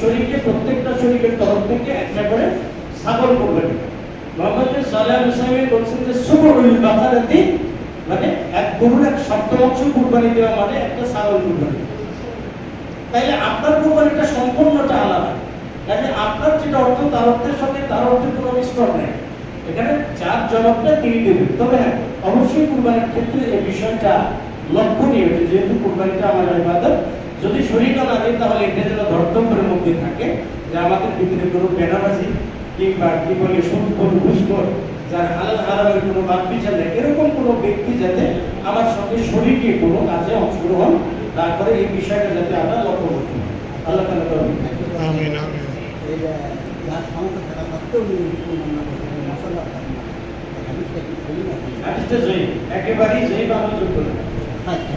শরীরকে প্রত্যেকটা শরীরের তরফ থেকে একটা করে ছাগল কোরবানি। মোহাম্মদ সালাহ হুসাইন বলছেন যে সুবরুল বাকারাতি মানে এক গরুর এক সপ্তমাংশ কুরবানি দেওয়া মানে একটা ছাগল কুরবানি। তাইলে আপনার কুরবানিটা সম্পূর্ণটা আলাদা। কাজে আপনার যেটা অর্থ, তার অর্থের সঙ্গে তার অর্থের কোনো মিশ্রণ নেই। এখানে যার জবাবটা তিনি দেবেন। তবে হ্যাঁ অবশ্যই কুরবানির ক্ষেত্রে এই বিষয়টা লক্ষণীয় যেহেতু কুরবানিটা আমার ইবাদত যদি শরীরটা না দেয় তাহলে এটা যেন ধর্তব্যের মধ্যে থাকে যে আমাদের ভিতরে কোনো বেনাবাজি কিংবা কি বলে সুদখোর ঘুষখোর যার হালাল হারামের কোনো বাদ বিচার নেই এরকম কোনো ব্যক্তি যাতে আমার সঙ্গে শরীরকে কোনো কাজে অংশগ্রহণ তারপরে এই বিষয়টা যাতে আমরা লক্ষ্য করতে পারি। আল্লাহ তৌফিক করুন। থাকা না না একেবারেই জয়ী বা আমলযোগ্য না। আচ্ছা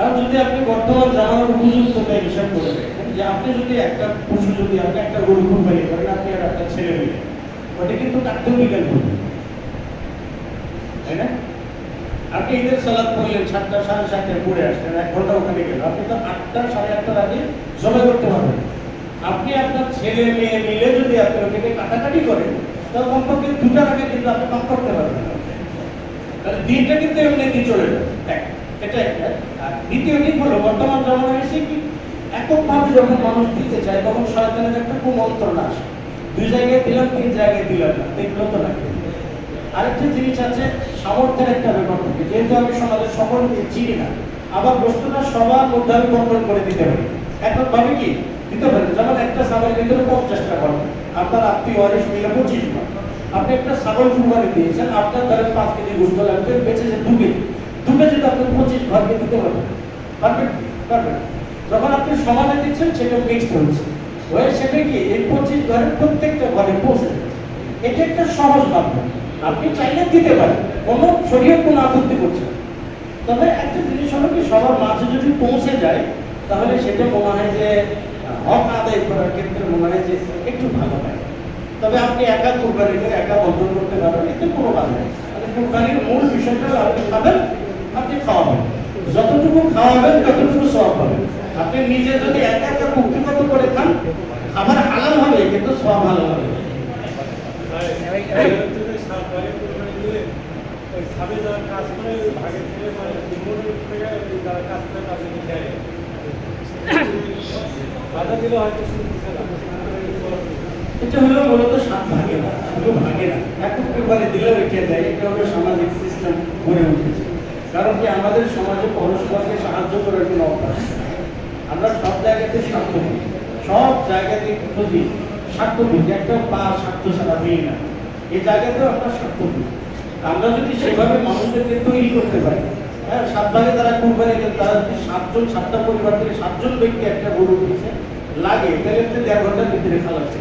কারণ যদি আপনি বর্তমান জামানোর উপযুক্ততা হিসাব করে যে আপনি যদি একটা পশু যদি আপনি একটা গরু কুরবানি করেন আপনি আর একটা ছেলে মিলে ওটা কিন্তু কার্যবিজ্ঞান তাই না? আপনি ঈদের সালাদ সাতটা, সাড়ে সাতটায় পড়ে আসলেন, এক ঘণ্টা ওখানে গেল আপনি তো আটটা, সাড়ে আটটার আগে জমা করতে পারবেন। আপনি আপনার ছেলে, মেয়ে মিলে যদি আপনি ওটাকে কাটাকাটি করেন তাহলে কমপক্ষে দুটার আগে কিন্তু আপনি কাম করতে পারবেন। তাহলে দিনটা কিন্তু এমনি চলে যাবে এটা একটা। আর দ্বিতীয় দিক হলো, বর্তমান জমানো এসে কি এককভাবে যখন মানুষ দিতে চায়, তখন শয়তানের একটা কুমন্ত্রণা আসে। দুই জায়গায় দিলাম, তিন জায়গায় দিলাম না। দেখল তো না আরেকটা জিনিস আছে, সামর্থ্যের একটা ব্যাপার থাকে। যেহেতু আমি সমাজের সকলকে চিনি না আবার বস্তুটা সবার মধ্যে আমি বন্টন করে দিতে পারি। এখন ভাবে কি? দিতে পারি। যেমন একটা ছাগলের ভিতরে পঞ্চাশটা ঘর আপনার আত্মীয় ওয়ারিশ মিলে পঁচিশ আপনি একটা ছাগল কুরবানি দিয়েছেন, আপনার ধরেন পাঁচ কেজি গোস্ত লাগবে, বেঁচে যে দু কেজি। দু কেজি তো পঁচিশ ঘরকে দিতে পারবেন পারবেন পারবেন যখন আপনি সমানে দিচ্ছেন, সেটা মিক্সড হচ্ছে। হয়ে সেটা কি? এই পঁচিশ ঘরের প্রত্যেকটা ঘরে পৌঁছে এটা একটা সহজ মাধ্যম আপনি চাইলে দিতে পারেন। কোনো শরীর কোনো আপত্তি করছে তবে একটা জিনিস হলো কি, সবার মাঝে যদি পৌঁছে যায়, তাহলে সেটা মনে হয় যে, হক আদায় করার ক্ষেত্রে মনে হয় যে, একটু ভালো হয়। তবে আপনি একা কুরবানি করে একা বন্ধন করতে পারবেন, এতে কোনো বাধা নেই। কুরবানির মূল বিষয়টা আপনি খাবেন আপনি খাওয়াবেন। যতটুকু খাওয়াবেন ততটুকু সব হবে। আপনি নিজে যদি একা একা মুক্তিগত করে খান খাবার হালাল হবে কিন্তু সব ভালো হবে বাধা দিলে হয়তো শুনতেছে এটা হলো মূলত সাত ভাগে না শুধু ভাগে না একক কুরবানি দিলেও রেখে দেয় এটা হলো সামাজিক সিস্টেম গড়ে উঠেছে। কারণ কি আমাদের সমাজে পরস্পরকে সাহায্য করার কোনো অভ্যাস আমরা সব জায়গাতে স্বার্থ দিই। সব জায়গাতে খুঁজি স্বার্থ দিই। একটা পা স্বার্থ ছাড়া দিই না। এই জায়গাতেও আমরা স্বার্থ দিই। আমরা যদি সেভাবে মানুষদেরকে তৈরি করতে পারি হ্যাঁ সাত ভাগে তারা কুরবানি দেন তারা যদি সাতজন, সাতটা পরিবার থেকে সাতজন ব্যক্তি একটা গরু দিচ্ছে লাগে, তাহলে তো দেড় ঘণ্টার ভিতরে খালাচ্ছে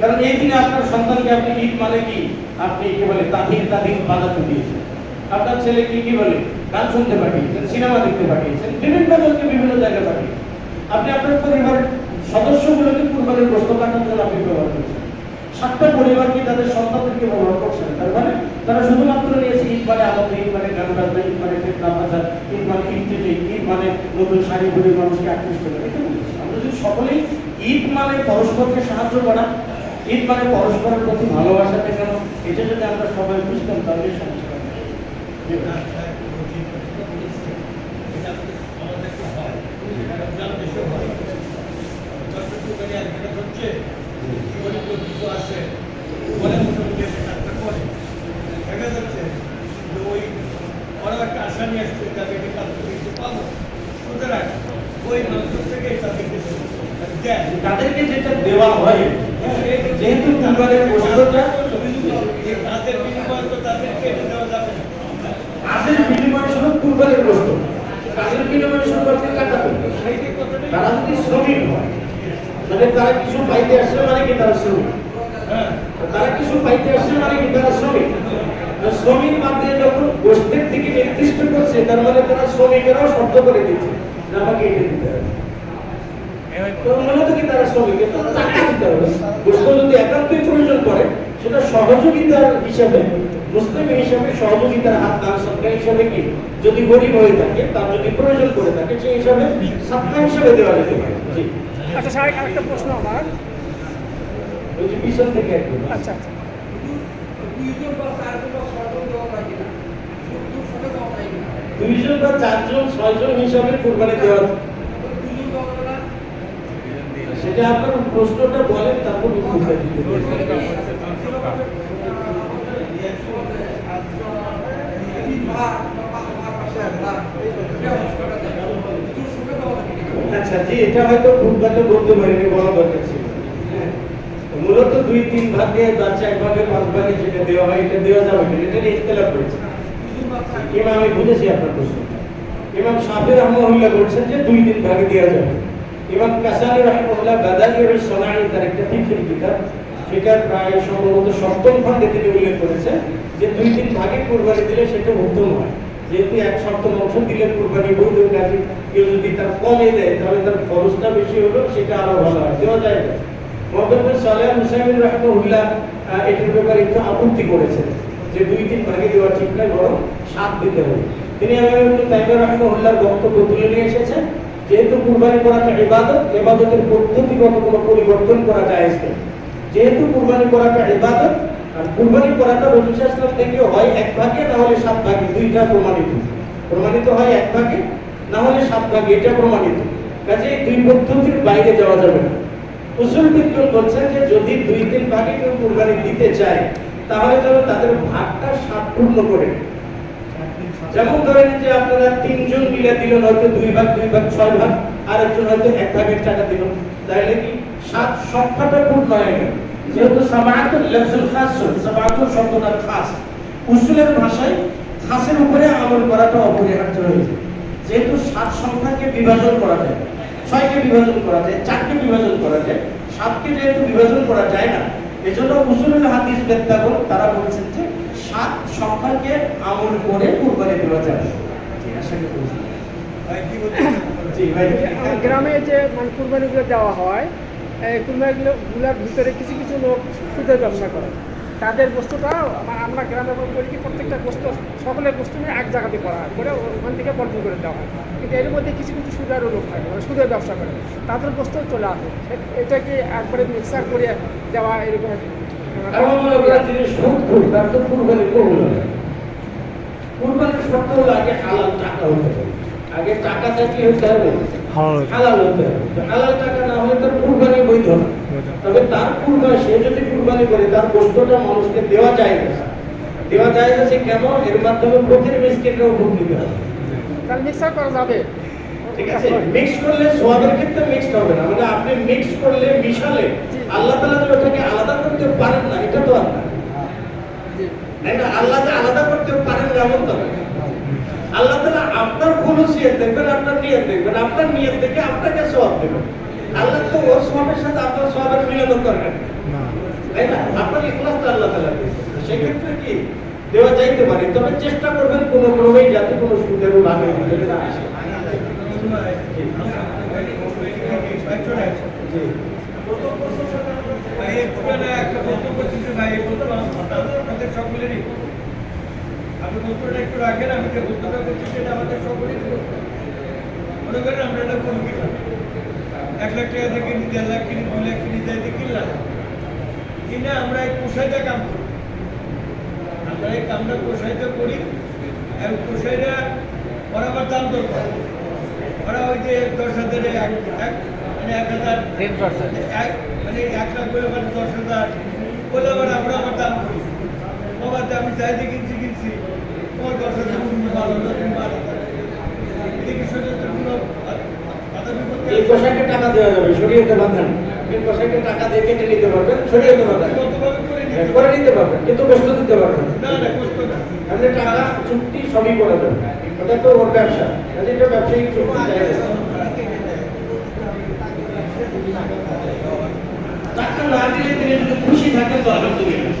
কারণ এই দিনে আপনার সন্তানকে আপনি ঈদ মানে কি? আপনি কি বলে তাহির তাহির বাজাতে দিয়েছেন। আপনার ছেলে কি কি বলে? গান শুনতে পাঠিয়েছেন, সিনেমা দেখতে পাঠিয়েছেন, বিভিন্ন জনকে বিভিন্ন জায়গায় পাঠিয়েছেন। আপনি আপনার পরিবারের সদস্যগুলোকে কুরবানির গোস্ত কাটার জন্য আপনি ব্যবহার করছেন। সাতটা পরিবার কি তাদের সন্তানদেরকে ব্যবহার করছেন? তার মানে তারা শুধুমাত্র নিয়েছে, ঈদ মানে আনন্দ, ঈদ মানে গান বাজনা ঈদ মানে ফেতনা বাজার ঈদ মানে ইফতিজি ঈদ মানে নতুন শাড়ি পরে মানুষকে আকৃষ্ট করে। এটা। আমরা যদি সকলেই ঈদ মানে পরস্পরকে সাহায্য করা, ঈদ মানে পরস্পরের প্রতি ভালোবাসা দেখানো, এটা যদি আমরা সবাই বুঝতাম, তাহলে সমস্যা হবে না। জি ভাই। আশা নিয়ে আসছে তাদেরকে যেটা দেওয়া হয় গোস্তটা তাদের বিনিময়ে তো তাদেরকে এটা দেওয়া যাবে না কাজের বিনিময়ে শুধু কুরবানির গোস্ত কাজের বিনিময়ে শুধু আপনি কাটা করবেন সেই যে কথাটা তারা যদি শ্রমিক হয় মানে তারা কিছু পাইতে আসছে মানে কি তারা শ্রমিক? হ্যাঁ। তারা কিছু পাইতে আসছে মানে কি তারা শ্রমিক? শ্রমিক বাদ যখন গোষ্ঠীর দিকে নির্দিষ্ট করছে তার মানে তারা শ্রমিকেরাও শব্দ করে দিচ্ছে আমাকে এটা দিতে হবে। তো মূলত কি তারা শ্রমিক? এটা তো তাকে দিতে হবে। গোষ্ঠ যদি একান্তই প্রয়োজন করে সেটা সহযোগিতার হিসাবে মুসলিম হিসাবে সহযোগিতার হাত দান সরকার হিসাবে কি? যদি গরিব হয়ে থাকে তার যদি প্রয়োজন করে থাকে সেই হিসাবে সত্তা হিসাবে দেওয়া যেতে পারে। আচ্ছা স্যার আরেকটা প্রশ্ন আমার। ওই যে পিছন থেকে আচ্ছা আচ্ছা। দুইজন বা চারজন ছয়জন হিসাবে কোরবানি দেওয়া সেটা আপনার প্রশ্নটা বলেন তারপর দিতে আচ্ছা জি, এটা হয়তো ফুটপাতে বলতে পারিনি, বলা দরকার ছিল। হ্যাঁ। মূলত দুই তিন ভাগে বা চার ভাগে, পাঁচ ভাগে যেটা দেওয়া হয়, এটা দেওয়া যাবে না, এটা নিয়ে ইখতলাফ রয়েছে। ইমাম আমি বুঝেছি আপনার প্রশ্ন। ইমাম শাফি রহমতুল্লাহ বলছেন যে দুই তিন ভাগে দেওয়া যাবে। ইমাম কাসানি রহমতুল্লাহ গাদালির সোনাই তার একটা ফিকির কিতাব। ফিকার প্রায় সম্ভবত সপ্তম খণ্ডে তিনি উল্লেখ করেছেন যে দুই তিন ভাগে কুরবানি দিলে সেটা উত্তম হয়। যেহেতু এক সপ্তম অংশ দিলে কুরবানি বৈধ কাজে কেউ যদি তার কমে দেয় তাহলে তার খরচটা বেশি হলো সেটা আরও ভালো হয়। দেওয়া যায় না। মোহাম্মদ সালেহ হুসাইন রহমতুল্লাহ আহ, এটির ব্যাপারে একটু আপত্তি করেছেন যে দুই তিন ভাগে দেওয়া ঠিক নয় বরং সাত দিতে হবে। তিনি আমি তাইমুর রহমতুল্লাহর বক্তব্য তুলে নিয়ে এসেছেন যেহেতু কুরবানি করাটা ইবাদত ইবাদতের পদ্ধতিগত কোনো পরিবর্তন করা যায় যেহেতু কুরবানি করাটা ইবাদত, আর কুরবানি করাটা রসুল ইসলাম থেকে হয় এক ভাগে, না হলে সাত ভাগে? দুইটা প্রমাণিত। প্রমাণিত হয় এক ভাগে, না হলে সাত ভাগে, এটা প্রমাণিত। কাজে দুই পদ্ধতির বাইরে যাওয়া যাবে না। উসুল বিজ্ঞান বলছেন যে, যদি দুই তিন ভাগে কেউ কুরবানি দিতে চায়, তাহলে যেন তাদের ভাগটা সাত পূর্ণ করে যেমন ধরেন যে, আপনারা তিনজন মিলে দিলেন, হয়তো দুই ভাগ দুই ভাগ, ছয় ভাগ আর একজন হয়তো এক ভাগের টাকা দিল। তাহলে কি সাত সংখ্যাটা হয়ে গেল যেহেতু সামায়াতুল লাফজুল খাস সামায়াতুল শব্দটা খাস। উসুলের ভাষায় খাসের উপরে আমল করাটা অপরিহার্য হয়েছে যেহেতু সাত সংখ্যাকে বিভাজন করা যায়, ছয়কে বিভাজন করা যায়, চারকে বিভাজন করা যায়, সাতকে যেহেতু বিভাজন করা যায় না, এজন্য উসুলুল হাদিস বেত্তাগণ, তারা বলছেন যে সাত সংখ্যাকে আমল করে কুরবানি দেওয়া যাবে। আশা করি গ্রামে যে মানে কুরবানিগুলো দেওয়া হয় এই কুরবানিগুলো ভিতরে কিছু কিছু লোক সুদের ব্যবসা করে। তাদের বস্তুটা আমরা গ্রামে করি কি প্রত্যেকটা বস্তু সকলের বস্তু নিয়ে এক জায়গাতে করা হয় করে ওখান থেকে বন্টন করে দেওয়া হয়। কিন্তু এর মধ্যে কিছু কিছু সুদেরও লোক থাকে মানে সুদের ব্যবসা করে। তাদের বস্তু চলে আসে। এ- এটা কি একবারে মিক্সার করে দেওয়া এরকম কুরবানি কবুল হবে। কুরবানির শর্ত হলো আগে হালাল টাকা হতে হবে আগে টাকাটা কি হতে হবে। হালাল হতে হবে। হালাল টাকা না হলে তার কুরবানি বৈধ। না তবে তার কুরবানি সে যদি কুরবানি করে তার বস্তুটা মানুষকে দেওয়া যায় না। দেওয়া যায় না সে কেমন এর মাধ্যমে প্রতিটি মিসকিনরা উপকৃত হবে। তাহলে মিক্সার করা যাবে। ঠিক আছে? মিক্স করলে সোয়াবের ক্ষেত্রে মিক্সড হবে না। মানে আপনি মিক্স করলে মিশালে আল্লাহ তাআলা যে ওটাকে আলাদা করতে পারেন না এটা তো আর না। আল্লাহ যে আলাদা করতে পারেন না এমন তো না। আল্লাহ তাআলা আপনার খুলুসিয়ত দেখবেন আপনার নিয়ত দেখবেন আপনার নিয়ত দেখে আপনাকে সওয়াব দেবেন। আল্লাহ তো ওর সওয়াবের সাথে আপনার সওয়াবের মিলানোর দরকার নেই। তাই না? আপনার ইখলাসটা আল্লাহ তাআলা দেখবেন সেক্ষেত্রে কি? দেওয়া যাইতে পারে তবে চেষ্টা করবেন কোনো ক্রমেই যাতে কোনো সুদের ভিতরে না আসে। জি। ভাই এই পুরানা একটা বক্তব্য ভাই আমাদের সকলেরই। আপনি বক্তব্যটা একটু রাখেন আমি যে বক্তব্যটা করছি সেটা আমাদের বক্তব্য। মনে করেন আমরা একটা গরু কিনলাম এক লাখ টাকা দিয়ে কিনি দেড় লাখ কিনি দুই লাখ কিনি যাই দিয়ে কিনলাম। কিনে আমরা এই পোষাইটা কাম করি। আমরা এই কামটা পোষাইতে করি এবং পোষাইটা ওরা আবার দাম দর করে। ওরা ওই যে দশ হাজারে এক এক মানে এক হাজার এক মানে এক লাখ বলে মানে দশ হাজার বলে আবার আমরা আবার দাম করি। বাবা আমি চাইতে কিনছি টাকা দেওয়া যাবে শরীয়তে বাধা নেই এই পোশাকে নিতে পারবেন শরীয়তে বাধা হ্যাঁ, করে নিতে পারবেন কিন্তু কষ্ট টাকা চুক্তি সবই করে দেবেন ওটা ব্যবসা। তাহলে এটা ব্যবসায়িক চুক্তি। টাকা না দিলে তিনি খুশি থাকেন তো আলহামদুলিল্লাহ।